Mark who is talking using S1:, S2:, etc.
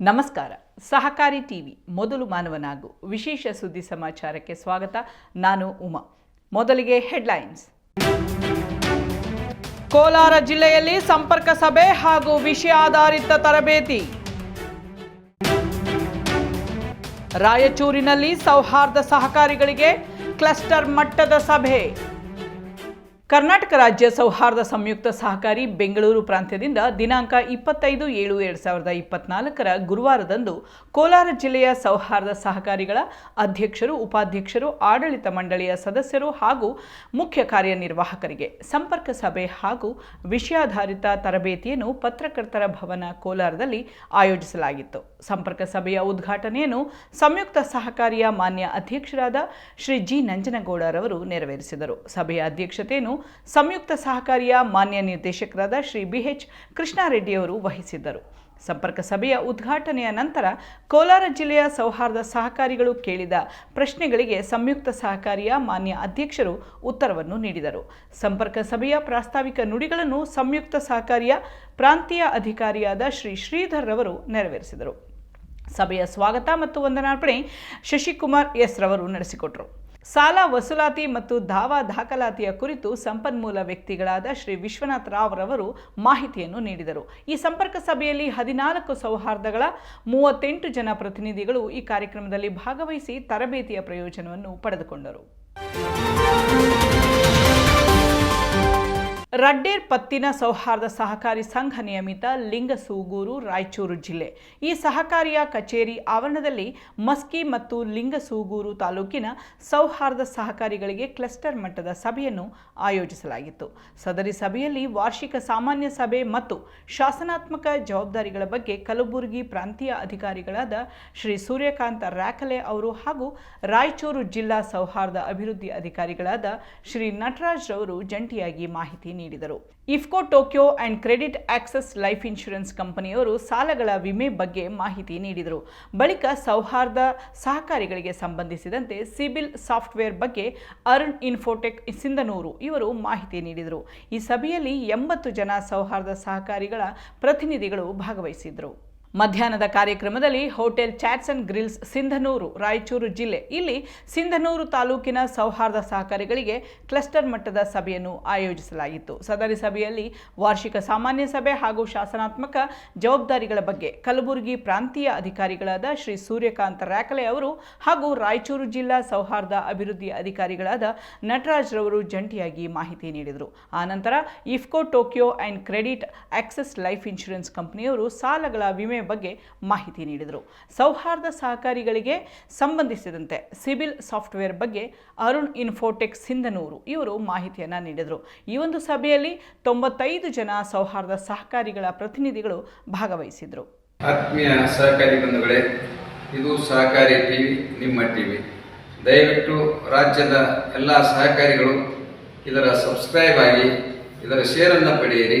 S1: ನಮಸ್ಕಾರ. ಸಹಕಾರಿ ಟಿವಿ ಮೊದಲು ಮಾನವನಾಗು. ವಿಶೇಷ ಸುದ್ದಿ ಸಮಾಚಾರಕ್ಕೆ ಸ್ವಾಗತ. ನಾನು ಉಮಾ. ಮೊದಲಿಗೆ ಹೆಡ್ಲೈನ್ಸ್. ಕೋಲಾರ ಜಿಲ್ಲೆಯಲ್ಲಿ ಸಂಪರ್ಕ ಸಭೆ ಹಾಗೂ ವಿಷಯ ಆಧಾರಿತ ತರಬೇತಿ. ರಾಯಚೂರಿನಲ್ಲಿ ಸೌಹಾರ್ದ ಸಹಕಾರಿಗಳಿಗೆ ಕ್ಲಸ್ಟರ್ ಮಟ್ಟದ ಸಭೆ. ಕರ್ನಾಟಕ ರಾಜ್ಯ ಸೌಹಾರ್ದ ಸಂಯುಕ್ತ ಸಹಕಾರಿ ಬೆಂಗಳೂರು ಪ್ರಾಂತ್ಯದಿಂದ ದಿನಾಂಕ ಇಪ್ಪತ್ತೈದು ಏಳು ಎರಡು ಸಾವಿರದ ಇಪ್ಪತ್ನಾಲ್ಕರ ಗುರುವಾರದಂದು ಕೋಲಾರ ಜಿಲ್ಲೆಯ ಸೌಹಾರ್ದ ಸಹಕಾರಿಗಳ ಅಧ್ಯಕ್ಷರು, ಉಪಾಧ್ಯಕ್ಷರು, ಆಡಳಿತ ಮಂಡಳಿಯ ಸದಸ್ಯರು ಹಾಗೂ ಮುಖ್ಯ ಕಾರ್ಯನಿರ್ವಾಹಕರಿಗೆ ಸಂಪರ್ಕ ಸಭೆ ಹಾಗೂ ವಿಷಯಾಧಾರಿತ ತರಬೇತಿಯನ್ನು ಪತ್ರಕರ್ತರ ಭವನ ಕೋಲಾರದಲ್ಲಿ ಆಯೋಜಿಸಲಾಗಿತ್ತು. ಸಂಪರ್ಕ ಸಭೆಯ ಉದ್ಘಾಟನೆಯನ್ನು ಸಂಯುಕ್ತ ಸಹಕಾರಿಯ ಮಾನ್ಯ ಅಧ್ಯಕ್ಷರಾದ ಶ್ರೀ ಜಿ ನಂಜನಗೌಡರವರು ನೆರವೇರಿಸಿದರು. ಸಭೆಯ ಅಧ್ಯಕ್ಷತೆಯನ್ನು ಸಂಯುಕ್ತ ಸಹಕಾರಿಯ ಮಾನ್ಯ ನಿರ್ದೇಶಕರಾದ ಶ್ರೀ ಬಿಎಚ್ ಕೃಷ್ಣಾರೆಡ್ಡಿಯವರು ವಹಿಸಿದ್ದರು. ಸಂಪರ್ಕ ಸಭೆಯ ಉದ್ಘಾಟನೆಯ ನಂತರ ಕೋಲಾರ ಜಿಲ್ಲೆಯ ಸೌಹಾರ್ದ ಸಹಕಾರಿಗಳು ಕೇಳಿದ ಪ್ರಶ್ನೆಗಳಿಗೆ ಸಂಯುಕ್ತ ಸಹಕಾರಿಯ ಮಾನ್ಯ ಅಧ್ಯಕ್ಷರು ಉತ್ತರವನ್ನು ನೀಡಿದರು. ಸಂಪರ್ಕ ಸಭೆಯ ಪ್ರಾಸ್ತಾವಿಕ ನುಡಿಗಳನ್ನು ಸಂಯುಕ್ತ ಸಹಕಾರಿಯ ಪ್ರಾಂತೀಯ ಅಧಿಕಾರಿಯಾದ ಶ್ರೀ ಶ್ರೀಧರ್ ರವರು ನೆರವೇರಿಸಿದರು. ಸಭೆಯ ಸ್ವಾಗತ ಮತ್ತು ವಂದನಾರ್ಪಣೆ ಶಶಿಕುಮಾರ್ ಎಸ್ ರವರು ನಡೆಸಿಕೊಟ್ರು. ಸಾಲ ವಸೂಲಾತಿ ಮತ್ತು ದಾವಾ ದಾಖಲಾತಿಯ ಕುರಿತು ಸಂಪನ್ಮೂಲ ವ್ಯಕ್ತಿಗಳಾದ ಶ್ರೀ ವಿಶ್ವನಾಥ್ ರಾವ್ ರವರು ಮಾಹಿತಿಯನ್ನು ನೀಡಿದರು. ಈ ಸಂಪರ್ಕ ಸಭೆಯಲ್ಲಿ ಹದಿನಾಲ್ಕು ಸೌಹಾರ್ದಗಳ, ಮೂವತ್ತೆಂಟು ಜನ ಪ್ರತಿನಿಧಿಗಳು ಈ ಕಾರ್ಯಕ್ರಮದಲ್ಲಿ ಭಾಗವಹಿಸಿ ತರಬೇತಿಯ ಪ್ರಯೋಜನವನ್ನು ಪಡೆದುಕೊಂಡರು. ರಡ್ಡೇರ್ ಪತ್ತಿನ ಸೌಹಾರ್ದ ಸಹಕಾರಿ ಸಂಘ ನಿಯಮಿತ ಲಿಂಗಸೂಗೂರು, ರಾಯಚೂರು ಜಿಲ್ಲೆ. ಈ ಸಹಕಾರಿಯ ಕಚೇರಿ ಆವರಣದಲ್ಲಿ ಮಸ್ಕಿ ಮತ್ತು ಲಿಂಗಸೂಗೂರು ತಾಲೂಕಿನ ಸೌಹಾರ್ದ ಸಹಕಾರಿಗಳಿಗೆ ಕ್ಲಸ್ಟರ್ ಮಟ್ಟದ ಸಭೆಯನ್ನು ಆಯೋಜಿಸಲಾಗಿತ್ತು. ಸದರಿ ಸಭೆಯಲ್ಲಿ ವಾರ್ಷಿಕ ಸಾಮಾನ್ಯ ಸಭೆ ಮತ್ತು ಶಾಸನಾತ್ಮಕ ಜವಾಬ್ದಾರಿಗಳ ಬಗ್ಗೆ ಕಲಬುರಗಿ ಪ್ರಾಂತೀಯ ಅಧಿಕಾರಿಗಳಾದ ಶ್ರೀ ಸೂರ್ಯಕಾಂತ ರಾಕಲೆ ಅವರು ಹಾಗೂ ರಾಯಚೂರು ಜಿಲ್ಲಾ ಸೌಹಾರ್ದ ಅಭಿವೃದ್ಧಿ ಅಧಿಕಾರಿಗಳಾದ ಶ್ರೀ ನಟರಾಜ್ ರವರು ಜಂಟಿಯಾಗಿ ಮಾಹಿತಿ ನೀಡಿದರು. IFFCO, Tokio and credit access life insurance ಕಂಪನಿಯವರು ಸಾಲಗಳ ವಿಮೆ ಬಗ್ಗೆ ಮಾಹಿತಿ ನೀಡಿದರು. ಬಳಿಕ ಸೌಹಾರ್ದ ಸಹಕಾರಿಗಳಿಗೆ ಸಂಬಂಧಿಸಿದಂತೆ ಸಿಬಿಲ್ ಸಾಫ್ಟ್ವೇರ್ ಬಗ್ಗೆ ಅರುಣ್ ಇನ್ಫೋಟೆಕ್ ಸಿಂಧನೂರು ಇವರು ಮಾಹಿತಿ ನೀಡಿದರು. ಈ ಸಭೆಯಲ್ಲಿ ಎಂಬತ್ತು ಜನ ಸೌಹಾರ್ದ ಸಹಕಾರಿಗಳ ಪ್ರತಿನಿಧಿಗಳು ಭಾಗವಹಿಸಿದ್ರು ಮಧ್ಯಾಹ್ನದ ಕಾರ್ಯಕ್ರಮದಲ್ಲಿ hotel chats and grills Sindhanur, Raichur ಜಿಲ್ಲೆ. ಇಲ್ಲಿ ಸಿಂಧನೂರು ತಾಲೂಕಿನ ಸೌಹಾರ್ದ ಸಹಕಾರಿಗಳಿಗೆ ಕ್ಲಸ್ಟರ್ ಮಟ್ಟದ ಸಭೆಯನ್ನು ಆಯೋಜಿಸಲಾಗಿತ್ತು. ಸದರಿ ಸಭೆಯಲ್ಲಿ ವಾರ್ಷಿಕ ಸಾಮಾನ್ಯ ಸಭೆ ಹಾಗೂ ಶಾಸನಾತ್ಮಕ ಜವಾಬ್ದಾರಿಗಳ ಬಗ್ಗೆ ಕಲಬುರಗಿ ಪ್ರಾಂತೀಯ ಅಧಿಕಾರಿಗಳಾದ ಶ್ರೀ ಸೂರ್ಯಕಾಂತ ರ್ಯಾಕಲೆ ಅವರು ಹಾಗೂ ರಾಯಚೂರು ಜಿಲ್ಲಾ ಸೌಹಾರ್ದ ಅಭಿವೃದ್ಧಿ ಅಧಿಕಾರಿಗಳಾದ ನಟರಾಜ್ ರವರು ಜಂಟಿಯಾಗಿ ಮಾಹಿತಿ ನೀಡಿದರು. ಆನಂತರ IFFCO Tokio and credit access life insurance ಕಂಪನಿಯವರು ಸಾಲಗಳ ವಿಮೆ ಬಗ್ಗೆ ಮಾಹಿತಿ ನೀಡಿದರು. ಸೌಹಾರ್ದ ಸಹಕಾರಿಗಳಿಗೆ ಸಂಬಂಧಿಸಿದಂತೆ ಸಿವಿಲ್ ಸಾಫ್ಟ್ವೇರ್ ಬಗ್ಗೆ ಅರುಣ್ ಇನ್ಫೋಟೆಕ್ ಸಿಂಧನೂರು ಇವರು ಮಾಹಿತಿಯನ್ನು ನೀಡಿದರು. ಈ ಒಂದು ಸಭೆಯಲ್ಲಿ ತೊಂಬತ್ತೈದು ಜನ ಸೌಹಾರ್ದ ಸಹಕಾರಿಗಳ ಪ್ರತಿನಿಧಿಗಳು ಭಾಗವಹಿಸಿದರು.
S2: ಆತ್ಮೀಯ ಸಹಕಾರಿ ಬಂಧುಗಳೇ, ಇದು ಸಹಕಾರಿ ಟಿವಿ, ನಿಮ್ಮ ಟಿವಿ. ದಯವಿಟ್ಟು ರಾಜ್ಯದ ಎಲ್ಲ ಸಹಕಾರಿಗಳು ಇದರ ಸಬ್ಸ್ಕ್ರೈಬ್ ಆಗಿ ಇದರ ಶೇರನ್ನು ಪಡೆಯಿರಿ.